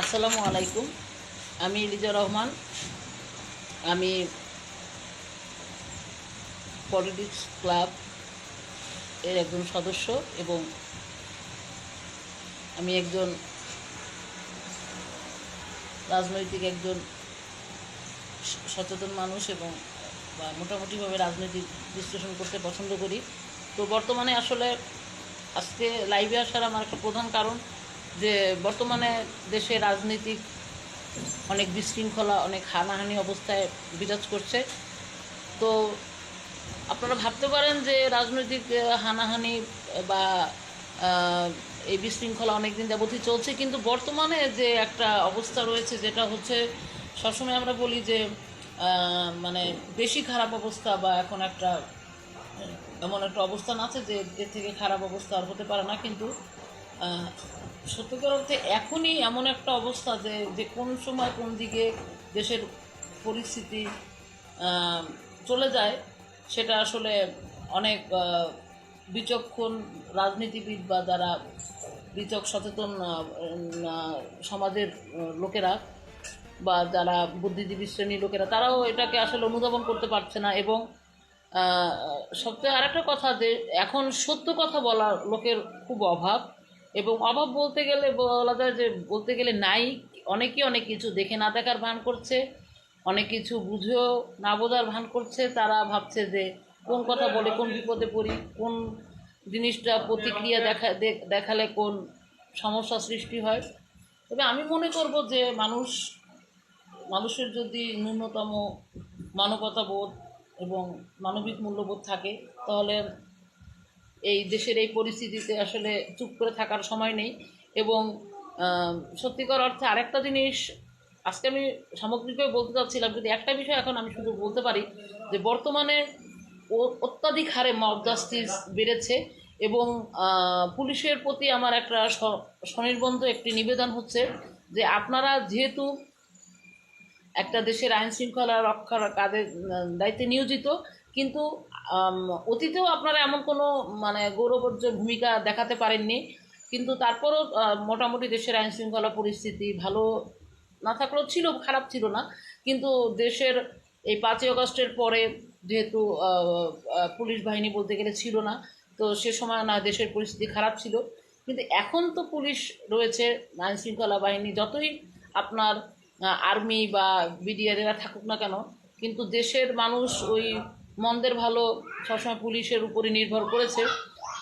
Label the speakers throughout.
Speaker 1: আসসালামু আলাইকুম। আমি লিজা রহমান। আমি পলিটিক্স ক্লাব এর একজন সদস্য এবং আমি একজন রাজনৈতিক একজন সচেতন মানুষ এবং মোটামুটিভাবে রাজনৈতিক বিশ্লেষণ করতে পছন্দ করি। তো বর্তমানে আসলে আজকে লাইভে আসার আমার একটা প্রধান কারণ যে বর্তমানে দেশে রাজনৈতিক অনেক বিশৃঙ্খলা, অনেক হানাহানি অবস্থায় বিরাজ করছে। তো আপনারা ভাবতে পারেন যে রাজনৈতিক হানাহানি বা এই বিশৃঙ্খলা অনেক দিন যাবতই চলছে, কিন্তু বর্তমানে যে একটা অবস্থা রয়েছে যেটা হচ্ছে, সবসময় আমরা বলি যে মানে বেশি খারাপ অবস্থা বা এখন একটা এমন একটা অবস্থান আছে যে এর থেকে খারাপ অবস্থা আর হতে পারে না, কিন্তু সত্যিকার অর্থে এখনই এমন একটা অবস্থা যে যে কোন সময় কোন দিকে দেশের পরিস্থিতি চলে যায়, সেটা আসলে অনেক বিচক্ষণ রাজনীতিবিদ বা যারা বিচক, সচেতন সমাজের লোকেরা বা যারা বুদ্ধিজীবী শ্রেণির লোকেরা, তারাও এটাকে আসলে অনুধাবন করতে পারছে না এবং সবচেয়ে আরেকটা কথা যে, এখন সত্য কথা বলার লোকের খুব অভাব। এবং অভাব বলতে গেলে বলা যায় যে, বলতে গেলে নাই অনেকেই অনেক কিছু দেখে না দেখার ভান করছে, অনেক কিছু বুঝেও না বোঝার ভান করছে, তারা ভাবছে যে কোন কথা বলে, কোন বিপদে পড়ি, কোন জিনিসটা প্রতিক্রিয়া দেখা দেখালে কোন সমস্যা সৃষ্টি হয়। তবে আমি মনে করব যে মানুষ, মানুষের যদি ন্যূনতম মানবতা বোধ এবং মানবিক মূল্যবোধ থাকে, তাহলে এই দেশের এই পরিস্থিতিতে আসলে চুপ করে থাকার সময় নেই এবং সত্যিকার অর্থে আরেকটা জিনিস, আজকে আমি সামগ্রিকভাবে বলতে চাচ্ছিলাম, কিন্তু একটা বিষয় এখন আমি শুধু বলতে পারি, যে বর্তমানে অত্যাধিক হারে মব জাস্টিস বেড়েছে এবং পুলিশের প্রতি আমার একটা স্বনির্বন্ধ একটি নিবেদন হচ্ছে যে আপনারা যেহেতু একটা দেশের আইন শৃঙ্খলা রক্ষার কাজে দায়িত্বে নিয়োজিত কিন্তু অতীতেও আপনারা এমন কোনো মানে গৌরবোজ্জ্বল ভূমিকা দেখাতে পারেননি। কিন্তু তারপরও মোটামুটি দেশের আইন শৃঙ্খলা পরিস্থিতি ভালো না থাকলেও ছিল, খারাপ ছিল না। কিন্তু দেশের এই পাঁচই অগস্টের পরে যেহেতু পুলিশ বাহিনী বলতে গেলে ছিল না, তো সে সময় না দেশের পরিস্থিতি খারাপ ছিল। কিন্তু এখন তো পুলিশ রয়েছে আইন শৃঙ্খলা বাহিনী, যতই আপনার আর্মি বা বিডিআর এরা থাকুক না কেন, কিন্তু দেশের মানুষ ওই মন্দের ভালো সবসময় পুলিশের উপরে নির্ভর করেছে।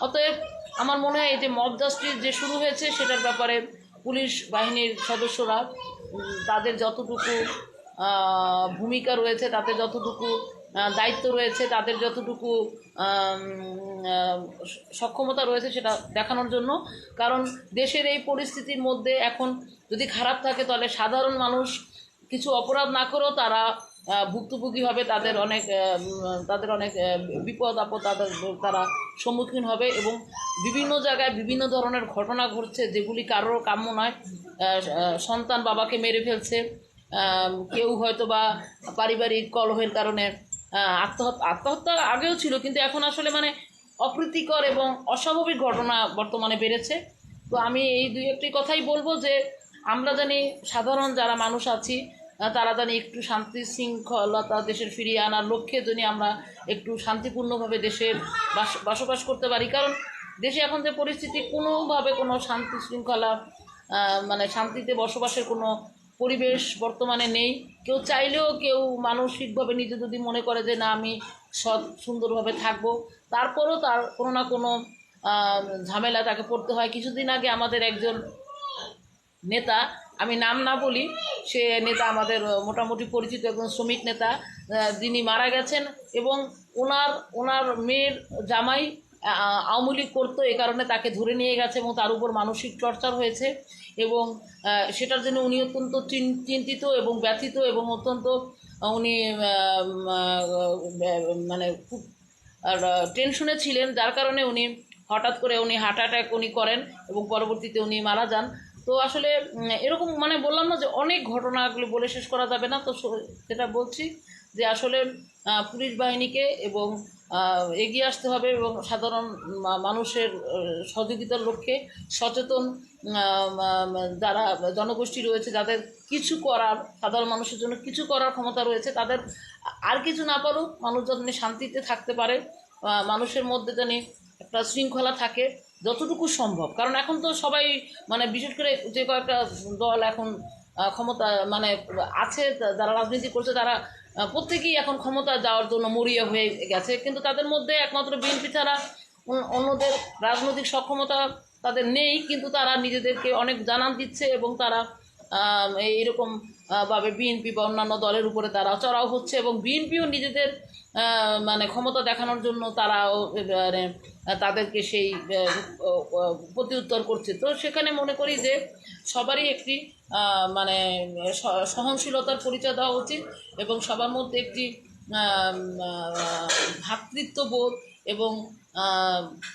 Speaker 1: অতএব আমার মনে হয় এই যে মব জাস্টিস যে শুরু হয়েছে, সেটার ব্যাপারে পুলিশ বাহিনীর সদস্যরা তাদের যতটুকু ভূমিকা রয়েছে, তাদের যতটুকু দায়িত্ব রয়েছে, তাদের যতটুকু সক্ষমতা রয়েছে সেটা দেখানোর জন্য। কারণ দেশের এই পরিস্থিতির মধ্যে এখন যদি খারাপ থাকে, তাহলে সাধারণ মানুষ কিছু অপরাধ না করেও তারা ভুক্তভোগী হবে, তাদের অনেক তাদের অনেক বিপদ আপদ তাদের, তারা সম্মুখীন হবে এবং বিভিন্ন জায়গায় বিভিন্ন ধরনের ঘটনা ঘটছে যেগুলি কারোর কাম্য নয়। সন্তান বাবাকে মেরে ফেলছে কেউ হয়তো বা পারিবারিক কলহের কারণে আত্মহত্যা আত্মহত্যা আগেও ছিল, কিন্তু এখন আসলে মানে অপ্রীতিকর এবং অস্বাভাবিক ঘটনা বর্তমানে বেড়েছে। তো আমি এই দুই একটি কথাই বলব যে আমরা জানি সাধারণ যারা মানুষ আছি তারা জানি একটু শান্তি শৃঙ্খলতা দেশের ফিরিয়ে আনার লক্ষ্যে যদি আমরা একটু শান্তিপূর্ণভাবে দেশে বাস, বসবাস করতে পারি। কারণ দেশে এখন যে পরিস্থিতি, কোনোভাবে কোনো শান্তি শৃঙ্খলা মানে শান্তিতে বসবাসের কোনো পরিবেশ বর্তমানে নেই। কেউ চাইলেও কেউ মানসিকভাবে নিজে যদি মনে করে যে, না, আমি সৎ, সুন্দরভাবে থাকব। তারপরও তার কোনো না কোনো ঝামেলা তাকে পড়তে হয়। কিছুদিন আগে আমাদের একজন নেতা আমি নাম না বলি, সে নেতা আমাদের মোটামুটি পরিচিত একজন শ্রমিক নেতা যিনি মারা গেছেন এবং ওনার ওনার মেয়ের জামাই আওয়ামী লীগ করতো, এ কারণে তাকে ধরে নিয়ে গেছে এবং তার উপর মানসিক টর্চার হয়েছে এবং সেটার জন্য উনি অত্যন্ত চিন- চিন্তিত এবং ব্যথিত এবং অত্যন্ত উনি মানে খুব টেনশনে ছিলেন, যার কারণে উনি হঠাৎ করে উনি হার্ট অ্যাটাক উনি করেন এবং পরবর্তীতে উনি মারা যান। তো আসলে এরকম মানে বললাম না যে অনেক ঘটনাগুলো বলে শেষ করা যাবে না, তো যেটা বলছি যে আসলে পুলিশ বাহিনীকে এবং এগিয়ে আসতে হবে এবং সাধারণ মানুষের সহযোগিতার লক্ষ্যে সচেতন যারা জনগোষ্ঠী রয়েছে, যাদের কিছু করার, সাধারণ মানুষের জন্য কিছু করার ক্ষমতা রয়েছে, তাদের আর কিছু না পারুক, মানুষ যাতে শান্তিতে থাকতে পারে মানুষের মধ্যে জানি একটা শৃঙ্খলা থাকে যতটুকু সম্ভব। কারণ এখন তো সবাই মানে বিশেষ করে যে কয়েকটা দল এখন ক্ষমতা মানে আছে যারা রাজনীতি করছে তারা প্রত্যেকেই এখন ক্ষমতা যাওয়ার জন্য মরিয়া হয়ে গেছে। কিন্তু তাদের মধ্যে একমাত্র বিএনপি ছাড়া অন্য- অন্যদের রাজনৈতিক সক্ষমতা তাদের নেই। কিন্তু তারা নিজেদেরকে অনেক জানান দিচ্ছে এবং তারা এইরকম ভাবে বিএনপি বা অন্যান্য দলের উপরে তারা চড়াও হচ্ছে এবং বিএনপিও নিজেদের মানে ক্ষমতা দেখানোর জন্য তারাও মানে তাদেরকে সেই প্রতিউত্তর করছে। তো সেখানে মনে করি যে সবারই একটি মানে সহনশীলতার পরিচয় দেওয়া উচিত এবং সবার মধ্যে একটি ভ্রাতৃত্ববোধ এবং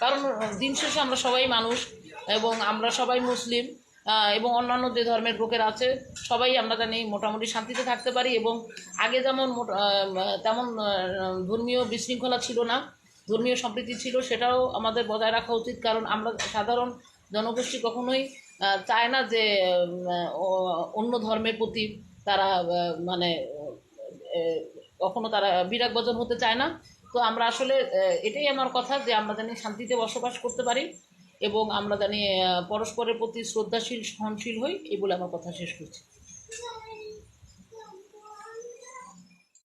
Speaker 1: কারণ দিন শেষে আমরা সবাই মানুষ এবং আমরা সবাই মুসলিম। এবং অন্যান্য যে ধর্মের লোকের আছে, সবাই আমরা জানি মোটামুটি শান্তিতে থাকতে পারি এবং আগে যেমন তেমন ধর্মীয় বিশৃঙ্খলা ছিল না, ধর্মীয় সম্প্রীতি ছিল, সেটাও আমাদের বজায় রাখা উচিত। কারণ আমরা সাধারণ জনগোষ্ঠী কখনোই চায় না যে অন্য ধর্মের প্রতি তারা মানে কখনো তারা বিরাগ বজন হতে চায় না। তো আমরা আসলে এটাই আমার কথা যে আমরা জানি শান্তিতে বসবাস করতে পারি। এবং আমরা জানি পরস্পরের প্রতি শ্রদ্ধাশীল সহনশীল হই এই বলে আমার কথা শেষ করছি।